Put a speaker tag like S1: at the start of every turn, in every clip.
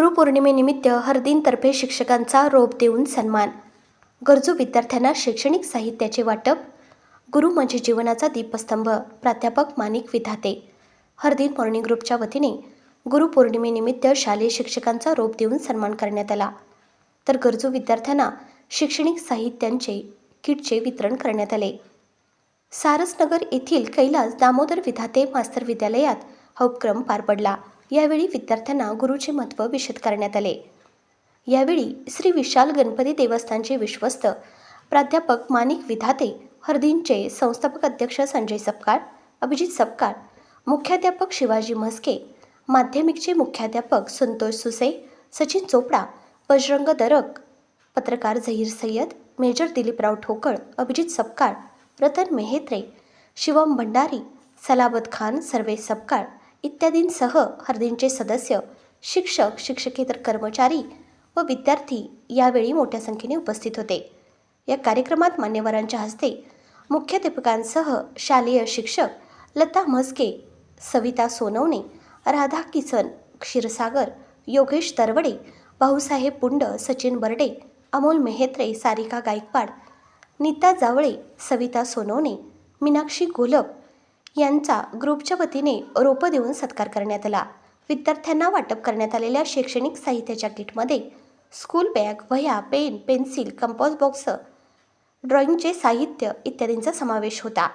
S1: गुरुपौर्णिमेनिमित्त हरदीनतर्फे शिक्षकांचा रोप देऊन सन्मान. गरजू विद्यार्थ्यांना शैक्षणिक साहित्याचे वाटप गुरु म्हणजे जीवनाचा दीपस्तंभ प्राध्यापक मानिक विधाते. हरदीन मॉर्निंग ग्रुपच्या वतीने गुरुपौर्णिमेनिमित्त शालेय शिक्षकांचा रोप देऊन सन्मान करण्यात आला. तर गरजू विद्यार्थ्यांना शैक्षणिक साहित्यांचे किटचे वितरण करण्यात आले. सारसनगर येथील कैलास दामोदर विधाते मास्तर विद्यालयात हा उपक्रम पार पडला. यावेळी विद्यार्थ्यांना गुरुचे महत्त्व विशद करण्यात आले. यावेळी श्री विशाल गणपती देवस्थानचे विश्वस्त प्राध्यापक मानिक विधाते हरदींचे संस्थापक अध्यक्ष संजय सपकाळ अभिजित सपकाळ मुख्याध्यापक शिवाजी म्हस्के माध्यमिकचे मुख्याध्यापक संतोष सुसे सचिन चोपडा बजरंग दरक पत्रकार झहीर सय्यद मेजर दिलीपराव ठोकळ अभिजित सपकाळ रतन मेहेत्रे शिवम भंडारी सलाबत खान सर्वे सपकाळ इत्यादींसह हर्दींचे सदस्य शिक्षक शिक्षकेतर कर्मचारी व विद्यार्थी यावेळी मोठ्या संख्येने उपस्थित होते. या कार्यक्रमात मान्यवरांच्या हस्ते मुख्याध्यापकांसह शालेय शिक्षक लता म्हस्के सविता सोनवणे राधा किसन क्षीरसागर योगेश तरवडे भाऊसाहेब पुंड सचिन बर्डे अमोल मेहेत्रे सारिका गायकवाड नीता जावळे सविता सोनवणे मीनाक्षी गोलप यांचा ग्रुपच्या वतीने रोपं देऊन सत्कार करण्यात आला. विद्यार्थ्यांना वाटप करण्यात आलेल्या शैक्षणिक साहित्याच्या किटमध्ये स्कूल बॅग वह्या पेन पेन्सिल कंपोज बॉक्स ड्रॉइंगचे साहित्य इत्यादींचा समावेश होता.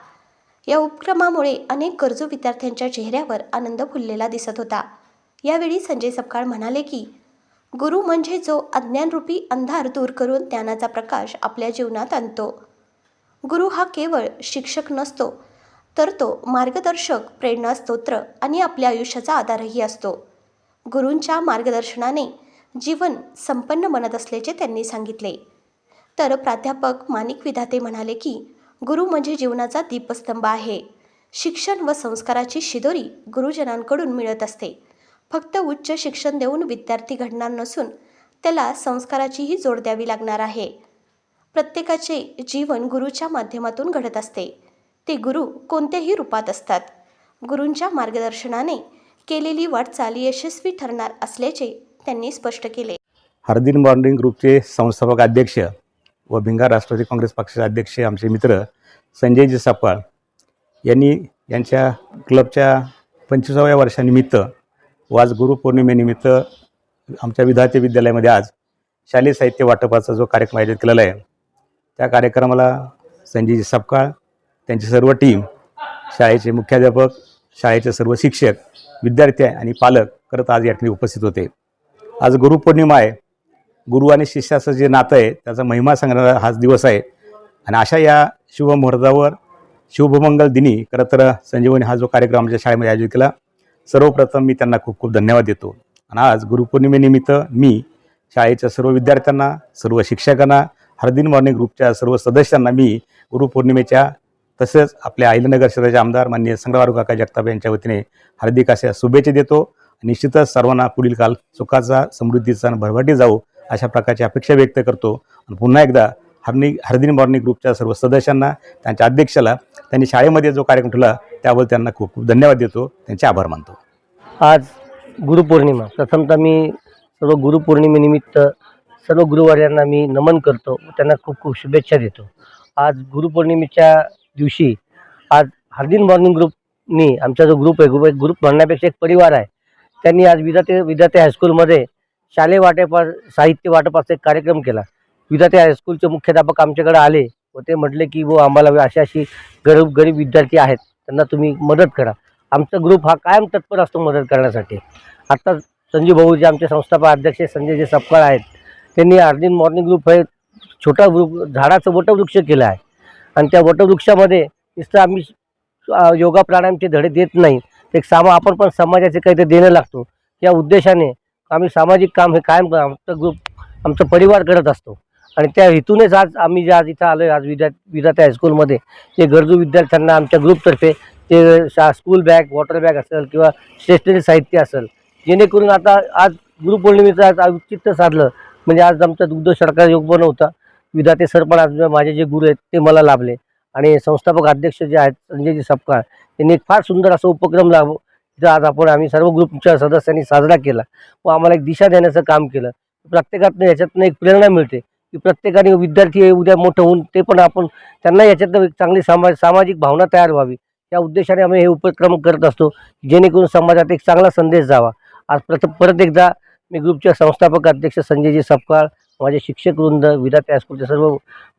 S1: या उपक्रमामुळे अनेक गरजू विद्यार्थ्यांच्या चेहऱ्यावर आनंद फुललेला दिसत होता. यावेळी संजय सपकाळ म्हणाले की गुरु म्हणजे जो अज्ञानरूपी अंधार दूर करून ज्ञानाचा प्रकाश आपल्या जीवनात आणतो. गुरु हा केवळ शिक्षक नसतो तर तो मार्गदर्शक प्रेरणास्तोत्र आणि आपल्या आयुष्याचा आधारही असतो. गुरूंच्या मार्गदर्शनाने जीवन संपन्न बनत असल्याचे त्यांनी सांगितले. तर प्राध्यापक माणिक विधाते म्हणाले की गुरु म्हणजे जीवनाचा दीपस्तंभ आहे. शिक्षण व संस्काराची शिदोरी गुरुजनांकडून मिळत असते. फक्त उच्च शिक्षण देऊन विद्यार्थी घडणार नसून त्याला संस्काराचीही जोड द्यावी लागणार आहे. प्रत्येकाचे जीवन गुरुच्या माध्यमातून घडत असते. ते गुरु कोणत्याही रूपात असतात. गुरूंच्या मार्गदर्शनाने केलेली वाटचाल यशस्वी ठरणार असल्याचे त्यांनी स्पष्ट केले.
S2: हरदीन मॉर्निंग ग्रुपचे संस्थापक अध्यक्ष व भिंगार राष्ट्रवादी काँग्रेस पक्षाचे अध्यक्ष आमचे मित्र संजयजी सपकाळ यांनी यांच्या क्लबच्या पंचवीसाव्या वर्षानिमित्त व आज गुरुपौर्णिमेनिमित्त आमच्या विद्यार्थी विद्यालयामध्ये आज शालेय साहित्य वाटपाचा जो कार्यक्रम आयोजित केलेला आहे त्या कार्यक्रमाला संजयजी सापकाळ त्यांची सर्व टीम शाळेचे मुख्याध्यापक शाळेचे सर्व शिक्षक विद्यार्थी आणि पालक करत आज या ठिकाणी उपस्थित होते. आज गुरुपौर्णिमा आहे. गुरु आणि शिष्याचं जे नातं आहे त्याचा महिमा सांगणारा हाच दिवस आहे. आणि अशा या शुभमुहूर्तावर शुभमंगल दिनी खरं तर संजीवनी हा जो कार्यक्रम आमच्या शाळेमध्ये आयोजित केला सर्वप्रथम मी त्यांना खूप खूप धन्यवाद देतो. आणि आज गुरुपौर्णिमेनिमित्त मी शाळेच्या सर्व विद्यार्थ्यांना सर्व शिक्षकांना हरदिन मॉर्निंग ग्रुपच्या सर्व सदस्यांना मी गुरुपौर्णिमेच्या तसेच आपल्या अहिलनगर क्षेत्राचे आमदार माननीय संग्राम काका जगताप यांच्या वतीने हार्दिक अशा शुभेच्छा देतो. निश्चितच सर्वांना पुढील काल सुखाचा समृद्धीचा आणि भरभराटी जाऊ अशा प्रकारची अपेक्षा व्यक्त करतो. आणि पुन्हा एकदा हरनी हरदिन मॉर्निंग ग्रुपच्या सर्व सदस्यांना त्यांच्या अध्यक्षाला त्यांनी शाळेमध्ये जो कार्यक्रम ठेवला त्याबद्दल त्यांना खूप खूप धन्यवाद देतो. त्यांचे आभार मानतो.
S3: आज गुरुपौर्णिमा. प्रथमतः मी सर्व गुरुपौर्णिमेनिमित्त सर्व गुरुवार्यांना मी नमन करतो. व त्यांना खूप खूप शुभेच्छा देतो. आज गुरुपौर्णिमेच्या दिवशी आज हार्दिन मॉर्निंग ग्रुपनी आमचा जो ग्रुप आहे ग्रुप एक ग्रुप म्हणण्यापेक्षा एक परिवार आहे. त्यांनी आज विद्यार्थी विद्यार्थी हायस्कूलमध्ये शालेय वाटपा साहित्य वाटपाचा एक कार्यक्रम केला. विद्यार्थी हायस्कूलचे मुख्याध्यापक आमच्याकडे आले व ते म्हटले की व आम्हाला अशी अशी गरीब गरीब विद्यार्थी आहेत. त्यांना तुम्ही मदत करा. आमचा ग्रुप हा कायम तत्पर असतो मदत करण्यासाठी. आत्ता संजय भाऊ जे आमचे संस्थापक अध्यक्ष संजय जे सपकाळ आहेत त्यांनी अर्दिन मॉर्निंग ग्रुप हे छोटा ग्रुप झाडाचं वटवृक्ष केलं आहे. आणि त्या वटवृक्षामध्ये नुसतं आम्ही योगा प्राणायामचे धडे देत नाही. ते एक सामा आपण पण समाजाचे काहीतरी देणं लागतो. या उद्देशाने आम्ही सामाजिक काम हे कायम आमचं ग्रुप आमचा परिवार करत असतो. आणि त्या हेतूनेच आज आम्ही जे आज इथं आलो आहे आज विद्या विद्यार्थी हायस्कूलमध्ये जे गरजू विद्यार्थ्यांना आमच्या ग्रुपतर्फे ते शा स्कूल बॅग वॉटर बॅग असेल किंवा स्टेशनरी साहित्य असेल जेणेकरून आता आज गुरुपौर्णिमेचं आज औचित्य साधलं. म्हणजे आज आमचा दुग्ध सरकार योग बनवता. विधाते सर पण माझे जे गुरु आहेत ते मला लाभले. आणि संस्थापक अध्यक्ष जे आहेत संजयजी सपकाळ त्यांनी एक फार सुंदर असा उपक्रम लाभ तिथं आज आपण आम्ही सर्व ग्रुपच्या सदस्यांनी साजरा केला. व आम्हाला एक दिशा देण्याचं काम केलं. प्रत्येकातनं याच्यातनं एक प्रेरणा मिळते की प्रत्येकाने विद्यार्थी हे उद्या मोठं होऊन ते पण आपण त्यांना याच्यातनं एक चांगली समाज सामाजिक भावना तयार व्हावी. या उद्देशाने आम्ही हे उपक्रम करत असतो जेणेकरून समाजात एक चांगला संदेश जावा. आज प्रथम परत एकदा मी ग्रुपच्या संस्थापक अध्यक्ष संजयजी सपकाळ माझे शिक्षक वृंद विद्यार्थी हायस्कूलचे सर्व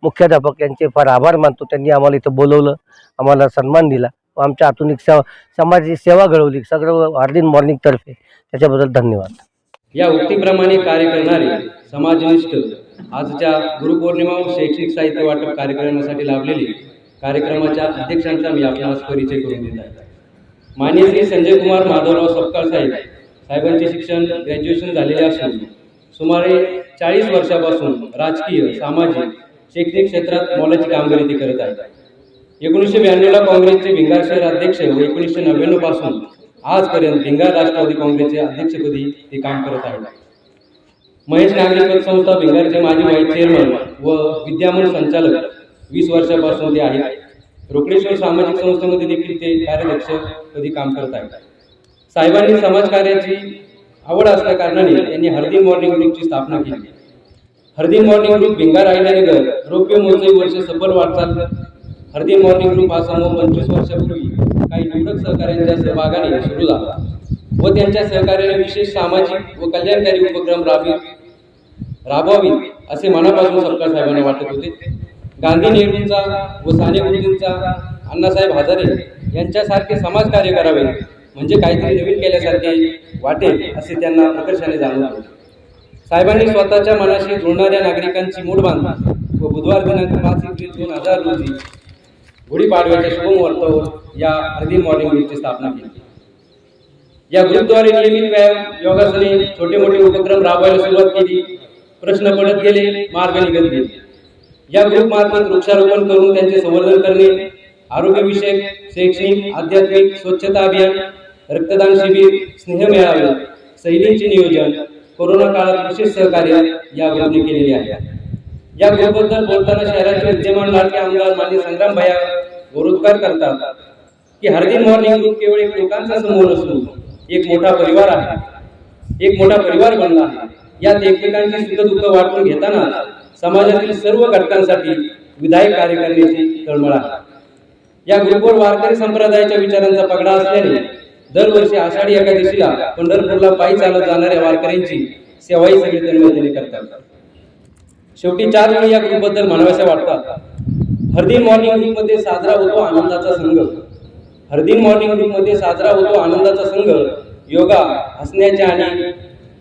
S3: मुख्याध्यापक यांचे फार आभार मानतो. त्यांनी आम्हाला इथं बोलवलं आम्हाला सन्मान दिला. व आमच्या हातून एक सेवा समाजाची सेवा घडवली. सगळं हार्दिन मॉर्निंगतर्फे त्याच्याबद्दल धन्यवाद.
S4: या उक्तीप्रमाणे कार्य करणारे समाजनिष्ठ आजच्या गुरुपौर्णिमा शैक्षणिक साहित्य वाटप कार्यक्रमासाठी लाभलेले कार्यक्रमाच्या अध्यक्षांचा मी आपणास परिचय करून देत आहे. मान्य श्री संजय कुमार माधवराव सपकाळ साहेब साहेबांचे शिक्षण ग्रॅज्युएशन झालेले असून सुमारे चाळीस वर्षापासून राजकीय सामाजिक शैक्षणिक क्षेत्रात मोलाची कामगिरी ते करत आहेत. एकोणीसशे ब्याण्णवला काँग्रेसचे भिंगार शहर अध्यक्ष व एकोणीसशे नव्याण्णवपासून आजपर्यंत भिंगार राष्ट्रवादी काँग्रेसचे अध्यक्षपदी ते काम करत आहेत. महेश नागरी पतसंस्था भिंगारचे माजी वाईस चेअरमन व विद्यामन संचालक वीस वर्षापासून ते आहेत. रोकडेश्वर सामाजिक संस्थेमध्ये देखील ते कार्याध्यक्ष काम करत आहेत. साहेबांनी समाजकार्याची आवड असल्या कारणाने त्यांनी हरदी मॉर्निंग ग्रुपची स्थापना केली. हरदी मॉर्निंग ग्रुप भिंगार आयल्यानगर रौप्य महोत्सवी वर्ष सफल वाटचाल हरदी मॉर्निंग ग्रुप हा समूह पंचवीस वर्षापूर्वी काही निवडक सहकाऱ्यांच्या सहभागाने सुरू झाला व त्यांच्या सहकार्याने विशेष सामाजिक व कल्याणकारी उपक्रम राबवी राबवावी असे मनापासून सरकार साहेबांना वाटत होते. गांधी नेहरूंचा व साने गुरुजींचा अण्णासाहेब हजारे यांच्यासारखे समाजकार्य करावे म्हणजे काहीतरी नवीन केल्यासारखे वाटेल असे त्यांना प्रकर्षाने जाणवले साहेबांनी स्वतःच्या मनाशी जुळणाऱ्या नागरिकांची मूठ बांधली व बुधवार दिनांक पाच एप्रिल दोन हजार रोजी गुढीपाडव्याच्या शुभमुहूर्तावर या अर्धी मॉर्निंग ग्रुपची स्थापना केली. या ग्रुपद्वारे नियमित व्यायाम योगासने छोटे मोठे उपक्रम राबवायला सुरुवात केली. प्रश्न पडत गेले मार्ग निघत गेले. या ग्रुप मार्फत वृक्षारोपण करून त्यांचे संवर्धन करणे आरोग्यविषयक शैक्षणिक आध्यात्मिक स्वच्छता अभियान रक्तदान शिबिर स्नेह मेळावे सहलींचे नियोजन कोरोना काळात विशेष सहकार्य या ग्रुपने केलेले आहे. या ग्रुपबद्दल बोलताना शहराचे विद्यमान लाडके आमदार मान्य संग्राम भया गौरवकार करतात की हरदीन मॉर्निंग ग्रुप केवळ एक लोकांचा समूह नसून एक मोठा परिवार आहे. एक मोठा परिवार बनला आहे. यात एकमेकांची सुख दुःख वाटून घेताना समाजातील सर्व घटकांसाठी विधायक कार्य करण्याची तळमळ आहे. या ग्रुपवर वारकरी संप्रदायाच्या विचारांचा पगडा असल्याने दरवर्षी आषाढी एकादशीला पंढरपूरला पायी चालत जाणाऱ्या वारकऱ्यांची सेवाही सगळे तन्मयतेने करतात. शेवटी चार वेळी या ग्रुपबद्दल म्हणाव्याशा वाटतात. हरदीन मॉर्निंग ग्रुपमध्ये साजरा होतो आनंदाचा संघ. हरदीन मॉर्निंग ग्रुपमध्ये साजरा होतो आनंदाचा संघ. योगा हसण्याच्या आणि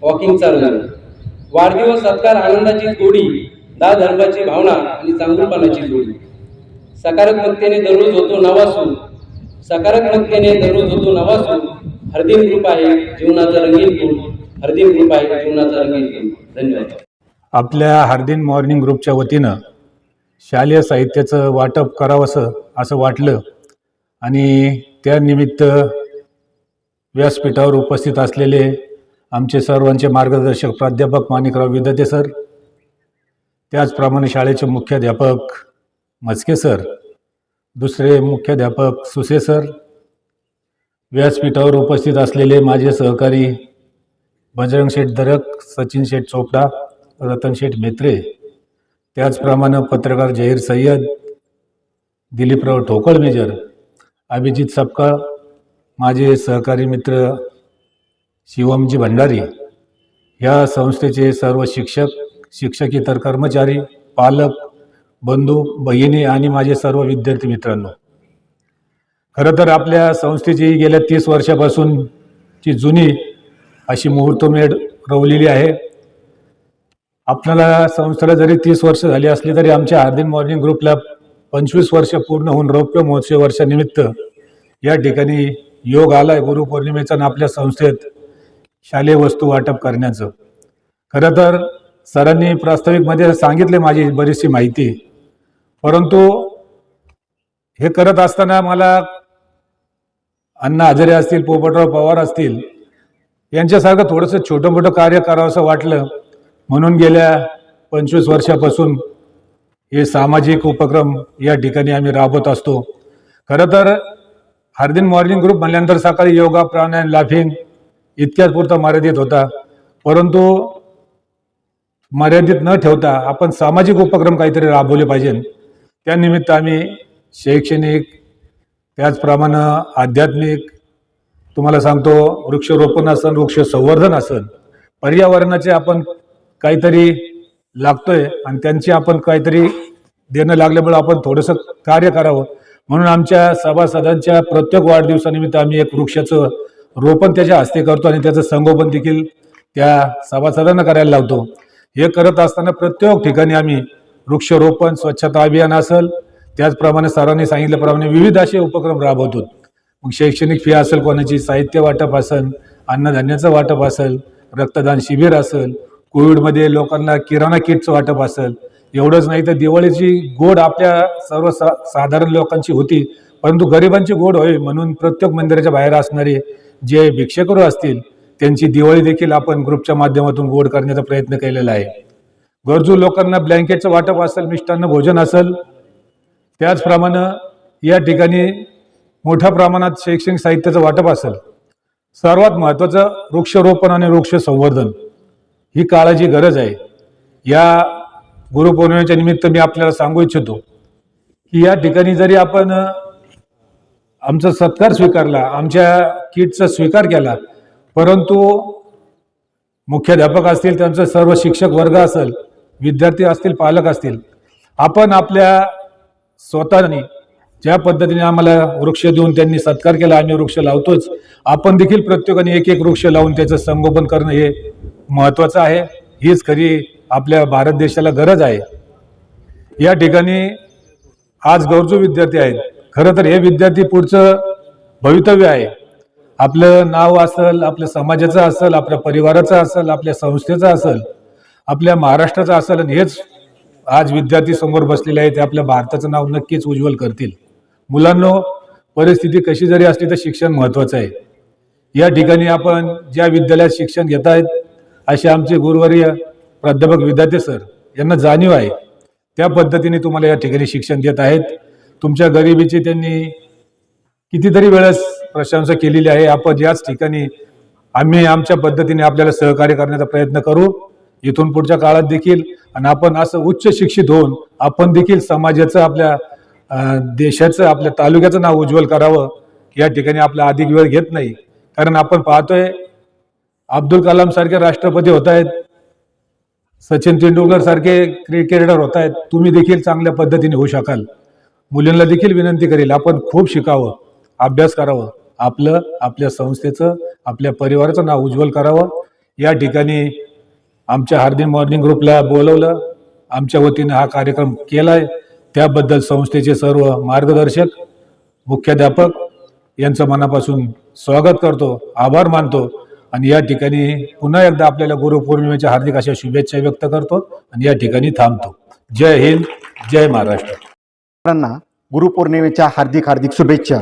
S4: वॉकिंगचा रंग. वाढदिवस सत्कार आनंदाची जोडी दा धर्माची भावना आणि चांगलपणाची जोडी. सकारात्मकतेने दररोज होतो नवा सूर सकारात्मकतेने दररोज होतो नवा हरदीन ग्रुप आहे जीवनाचा रंगीन हरदीन ग्रुप आहे जीवनाचा रंगीन धन्यवाद.
S5: आपल्या हार्दिन मॉर्निंग ग्रुपच्या वतीनं शालेय साहित्याचं वाटप करावंसं असं वाटलं आणि त्यानिमित्त व्यासपीठावर उपस्थित असलेले आमचे सर्वांचे मार्गदर्शक प्राध्यापक माणिकराव विदते सर त्याचप्रमाणे शाळेचे मुख्याध्यापक मस्के सर दुसरे मुख्याध्यापक सुसे सर व्यासपीठावर उपस्थित असलेले माझे सहकारी बजरंग शेठ दरक सचिन शेठ चोपडा रतन शेठ मेत्रे त्याचप्रमाणे पत्रकार जहीर सय्यद दिलीपराव ठोकळ मेजर अभिजित सपकाळ माझे सहकारी मित्र शिवमजी भंडारी ह्या संस्थेचे सर्व शिक्षक शिक्षकेतर कर्मचारी पालक बंधू बहिणी आणि माझे सर्व विद्यार्थी मित्रांनो. खरं तर आपल्या संस्थेची गेल्या तीस वर्षापासूनची जुनी अशी मुहूर्तमेढ रवलेली आहे. आपल्याला संस्थेला जरी तीस वर्ष झाली असली तरी आमच्या हार्दिन मॉर्निंग ग्रुपला पंचवीस वर्ष पूर्ण होऊन रौप्य महोत्सव वर्षानिमित्त या ठिकाणी योग आलाय गुरुपौर्णिमेचा आणि आपल्या संस्थेत शालेय वस्तू वाटप करण्याचं. खरं तर सरांनी प्रास्ताविकमध्ये सांगितले माझी बरीचशी माहिती. परंतु हे करत असताना मला अण्णा हजारे असतील पोपटराव पवार असतील यांच्यासारखं थोडंसं छोटं मोठं कार्य करावंसं वाटलं. म्हणून गेल्या पंचवीस वर्षापासून हे सामाजिक उपक्रम या ठिकाणी आम्ही राबवत असतो. खरं तर हार्दिन मॉर्निंग ग्रुप म्हणल्यानंतर सकाळी योगा प्राणायाम लाफिंग इतक्याच पुरता मर्यादित होता. परंतु मर्यादित न ठेवता आपण सामाजिक उपक्रम काहीतरी राबवले पाहिजे. त्यानिमित्त आम्ही शैक्षणिक त्याचप्रमाणे आध्यात्मिक तुम्हाला सांगतो वृक्षरोपण असन वृक्ष संवर्धन असन पर्यावरणाचे आपण काहीतरी लागतोय आणि त्यांची आपण काहीतरी देणं लागल्यामुळे आपण थोडंसं कार्य करावं. म्हणून आमच्या सभासदांच्या प्रत्येक वाढदिवसानिमित्त आम्ही एक वृक्षाचं रोपण त्याच्या हस्ते करतो आणि त्याचं संगोपन देखील त्या सभासदांना करायला लावतो. हे करत असताना प्रत्येक ठिकाणी आम्ही वृक्षरोपण स्वच्छता अभियान असेल त्याचप्रमाणे सरांनी सांगितल्याप्रमाणे विविध असे उपक्रम राबवतो मग शैक्षणिक फी असेल कोणाची साहित्य वाटप असेल अन्नधान्याचं वाटप असेल रक्तदान शिबिर असेल कोविडमध्ये लोकांना किराणा किटचं वाटप असेल. एवढंच नाही तर दिवाळीची गोड आपल्या सर्व सा साधारण लोकांची होती परंतु गरिबांची गोड होईल म्हणून प्रत्येक मंदिराच्या बाहेर असणारे जे भिक्षेकरू असतील त्यांची दिवाळी देखील आपण ग्रुपच्या माध्यमातून गोड करण्याचा प्रयत्न केलेला आहे. गरजू लोकांना ब्लँकेटचं वाटप असेल मिष्टान्न भोजन असेल त्याचप्रमाणे या ठिकाणी मोठ्या प्रमाणात शैक्षणिक साहित्याचं वाटप असेल. सर्वात महत्त्वाचं वृक्षरोपण आणि वृक्ष संवर्धन ही काळाची गरज आहे. या गुरुपौर्णिमेच्या निमित्त मी आपल्याला सांगू इच्छितो की या ठिकाणी जरी आपण आमचा सत्कार स्वीकारला आमच्या किटचा स्वीकार केला परंतु मुख्याध्यापक असतील त्यांचं सर्व शिक्षक वर्ग असेल विद्यार्थी असतील पालक असतील आपण आपल्या स्वतःने ज्या पद्धतीने आम्हाला वृक्ष देऊन त्यांनी सत्कार केला आम्ही वृक्ष लावतोच आपण देखील प्रत्येकाने एक एक वृक्ष लावून त्याचं संगोपन करणं हे महत्त्वाचं आहे. हीच खरी आपल्या भारत देशाला गरज आहे. या ठिकाणी आज गरजू विद्यार्थी आहेत. खरं तर हे विद्यार्थी पुढचं भवितव्य आहे. आपलं नाव असेल आपल्या समाजाचं असेल आपल्या परिवाराचं असेल आपल्या संस्थेचं असेल आपल्या महाराष्ट्राचं असेल हेच आज विद्यार्थी समोर बसलेले आहेत ते आपल्या भारताचं नाव नक्कीच उज्ज्वल करतील. मुलांनो परिस्थिती कशी जरी असली तर शिक्षण महत्त्वाचं आहे. या ठिकाणी आपण ज्या विद्यालयात शिक्षण घेत आहेत असे आमचे गुरुवर्य प्राध्यापक विद्यार्थी सर यांना जाणीव आहे. त्या पद्धतीने तुम्हाला या ठिकाणी शिक्षण देत आहेत. तुमच्या गरिबीची त्यांनी कितीतरी वेळेस प्रशंसा केलेली आहे. आपण याच ठिकाणी आम्ही आमच्या पद्धतीने आपल्याला सहकार्य करण्याचा प्रयत्न करू. इथून पुढच्या काळात देखील आणि आपण असं उच्च शिक्षित होऊन आपण देखील समाजाचं आपल्या देशाचं आपल्या तालुक्याचं नाव उज्ज्वल करावं या ठिकाणी आपला अधिक वेळ घेत नाही. कारण आपण पाहतोय अब्दुल कलाम सारखे राष्ट्रपती होत आहेत सचिन तेंडुलकर सारखे क्रिकेटर होत आहेत तुम्ही देखील चांगल्या पद्धतीने होऊ शकाल. मुलींना देखील विनंती करेल आपण खूप शिकावं अभ्यास करावं आपलं आपल्या संस्थेचं आपल्या परिवाराचं नाव उज्ज्वल करावं. या ठिकाणी आमच्या हार्दिक मॉर्निंग ग्रुपला बोलवलं. आमच्या वतीनं हा कार्यक्रम केलाय. त्याबद्दल संस्थेचे सर्व मार्गदर्शक मुख्याध्यापक यांचं मनापासून स्वागत करतो आभार मानतो आणि या ठिकाणी पुन्हा एकदा आपल्याला गुरुपौर्णिमेच्या हार्दिक अशा शुभेच्छा व्यक्त करतो आणि या ठिकाणी थांबतो. जय हिंद जय महाराष्ट्र.
S6: गुरुपौर्णिमेच्या हार्दिक हार्दिक शुभेच्छा.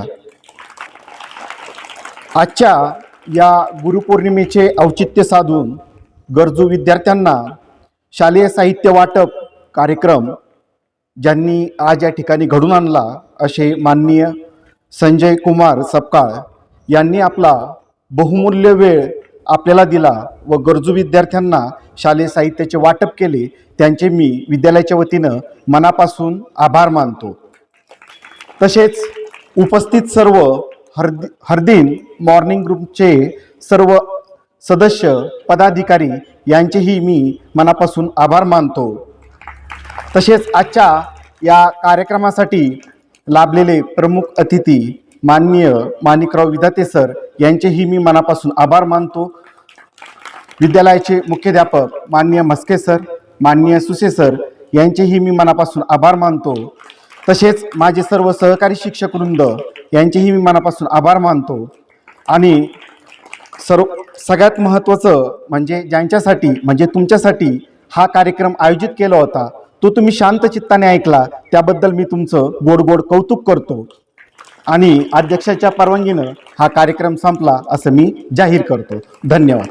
S6: आजच्या या गुरुपौर्णिमेचे औचित्य साधून गरजू विद्यार्थ्यांना शालेय साहित्य वाटप कार्यक्रम ज्यांनी आज या ठिकाणी घडून आणला असे माननीय संजय कुमार सपकाळ यांनी आपला बहुमूल्य वेळ आपल्याला दिला व गरजू विद्यार्थ्यांना शालेय साहित्याचे वाटप केले त्यांचे मी विद्यालयाच्या वतीनं मनापासून आभार मानतो. तसेच उपस्थित सर्व हरद हरदिन मॉर्निंग ग्रुपचे सर्व सदस्य पदाधिकारी यांचेही मी मनापासून आभार मानतो. तसेच आजच्या या कार्यक्रमासाठी लाभलेले प्रमुख अतिथी माननीय माणिकराव विधाते सर यांचेही मी मनापासून आभार मानतो. विद्यालयाचे मुख्याध्यापक माननीय म्हस्के सर माननीय सुसे सर यांचेही मी मनापासून आभार मानतो. तसेच माझे सर्व सहकारी शिक्षक वृंद यांचेही मी मनापासून आभार मानतो. आणि सर्व सगळ्यात महत्त्वाचं म्हणजे ज्यांच्यासाठी म्हणजे तुमच्यासाठी हा कार्यक्रम आयोजित केला होता तो तुम्ही शांत चित्ताने ऐकला त्याबद्दल मी तुमचं गोड गोड कौतुक करतो. आणि अध्यक्षाच्या परवानगीनं हा कार्यक्रम संपला असं मी जाहीर करतो. धन्यवाद.